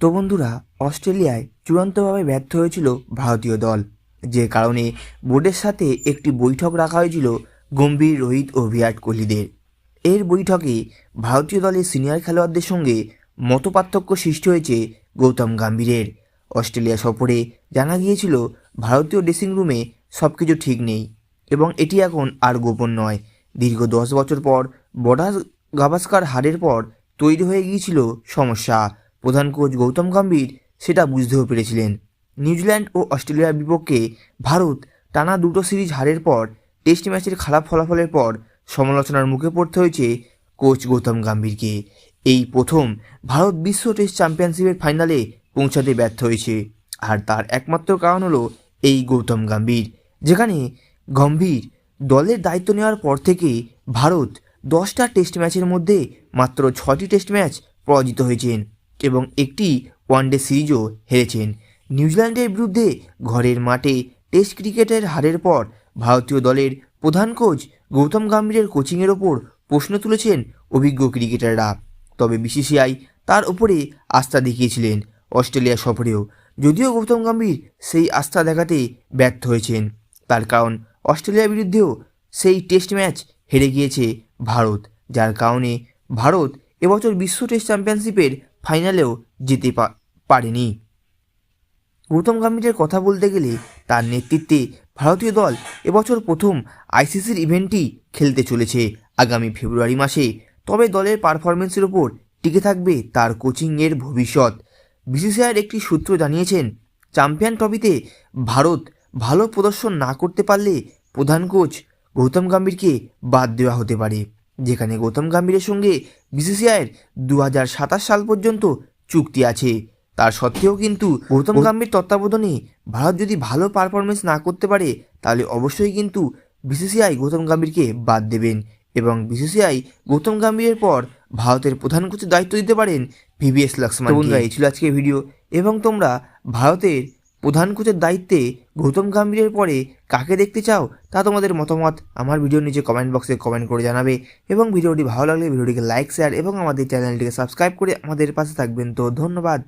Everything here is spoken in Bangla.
তো বন্ধুরা, অস্ট্রেলিয়ায় চূড়ান্তভাবে ব্যর্থ হয়েছিল ভারতীয় দল। যে কারণে বোর্ডের সাথে একটি বৈঠক রাখা হয়েছিল গম্ভীর রোহিত ও বিরাট কোহলিদের। এর বৈঠকে ভারতীয় দলের সিনিয়র খেলোয়াড়দের সঙ্গে মতপার্থক্য সৃষ্টি হয়েছে গৌতম গাম্ভীরের। অস্ট্রেলিয়া সফরে জানা গিয়েছিল, ভারতীয় ড্রেসিং রুমে সব কিছু ঠিক নেই এবং এটি এখন আর গোপন নয়। দীর্ঘ দশ বছর পর বর্ডার গাভাস্কার হারের পর তৈরি হয়ে গিয়েছিল সমস্যা। প্রধান কোচ গৌতম গম্ভীর সেটা বুঝতেও পেরেছিলেন। নিউজিল্যান্ড ও অস্ট্রেলিয়ার বিপক্ষে ভারত টানা দুটো সিরিজ হারের পর, টেস্ট ম্যাচের খারাপ ফলাফলের পর সমালোচনার মুখে পড়তে হয়েছে কোচ গৌতম গম্ভীরকে। এই প্রথম ভারত বিশ্ব টেস্ট চ্যাম্পিয়নশিপের ফাইনালে পৌঁছাতে ব্যর্থ হয়েছে। আর তার একমাত্র কারণ হলো এই গৌতম গম্ভীর, যেখানে গম্ভীর দলের দায়িত্ব নেওয়ার পর থেকে ভারত দশটা টেস্ট ম্যাচের মধ্যে মাত্র ছটি টেস্ট ম্যাচ পরাজিত হয়েছেন। এবং একটি ওয়ানডে সিরিজও হেরেছেন। নিউজিল্যান্ডের বিরুদ্ধে ঘরের মাঠে টেস্ট ক্রিকেটের হারের পর ভারতীয় দলের প্রধান কোচ গৌতম গম্ভীরের কোচিংয়ের ওপর প্রশ্ন তুলেছেন অভিজ্ঞ ক্রিকেটাররা তবে বিসিসিআই তার উপরে আস্থা দেখিয়েছিলেন অস্ট্রেলিয়া সফরেও। যদিও গৌতম গম্ভীর সেই আস্থা দেখাতে ব্যর্থ হয়েছেন। তার কারণ অস্ট্রেলিয়ার বিরুদ্ধেও সেই টেস্ট ম্যাচ হেরে গিয়েছে ভারত, যার কারণে ভারত এবছর বিশ্ব টেস্ট চ্যাম্পিয়নশিপের ফাইনালেও পা- পারেনি। গৌতম গাম্ভীরের কথা বলতে গেলে তার নেতৃত্বে ভারতীয় দল এবছর প্রথম আইসিসির ইভেন্টটি খেলতে চলেছে আগামী ফেব্রুয়ারি মাসে। তবে দলের পারফরমেন্সের ওপর টিকে থাকবে তার কোচিংয়ের ভবিষ্যৎ। বিসিসিআইয়ের একটি সূত্র জানিয়েছেন, চ্যাম্পিয়ন ট্রফিতে ভারত ভালো প্রদর্শন না করতে পারলে প্রধান কোচ গৌতম গাম্ভীরকে বাদ দেওয়া হতে পারে। যেখানে গৌতম গাম্ভীরের সঙ্গে বিসিসিআইয়ের দু হাজার সাতাশ সাল পর্যন্ত চুক্তি আছে। তার সত্ত্বেও কিন্তু গৌতম গাম্ভীর তত্ত্বাবধানে ভারত যদি ভালো পারফরমেন্স না করতে পারে তাহলে অবশ্যই কিন্তু বিসিসিআই গৌতম গম্ভীরকে বাদ দেবেন এবং বিসিসিআই গৌতম গাম্ভীরের পর ভারতের প্রধান কোচের দায়িত্ব দিতে পারেন ভিভিএস লক্ষ্মণ বন্ধুরা এই ছিল আজকের ভিডিও এবং তোমরা ভারতের প্রধান কোচের দায়িত্বে গৌতম গাম্ভীরের পরে কাকে দেখতে চাও তা তোমাদের মতামত আমার ভিডিওর নিচে কমেন্ট বক্সে কমেন্ট করে জানাবে এবং ভিডিওটি ভালো লাগলে ভিডিওটিকে লাইক শেয়ার এবং আমাদের চ্যানেলটিকে সাবস্ক্রাইব করে আমাদের পাশে থাকবেন। তো ধন্যবাদ।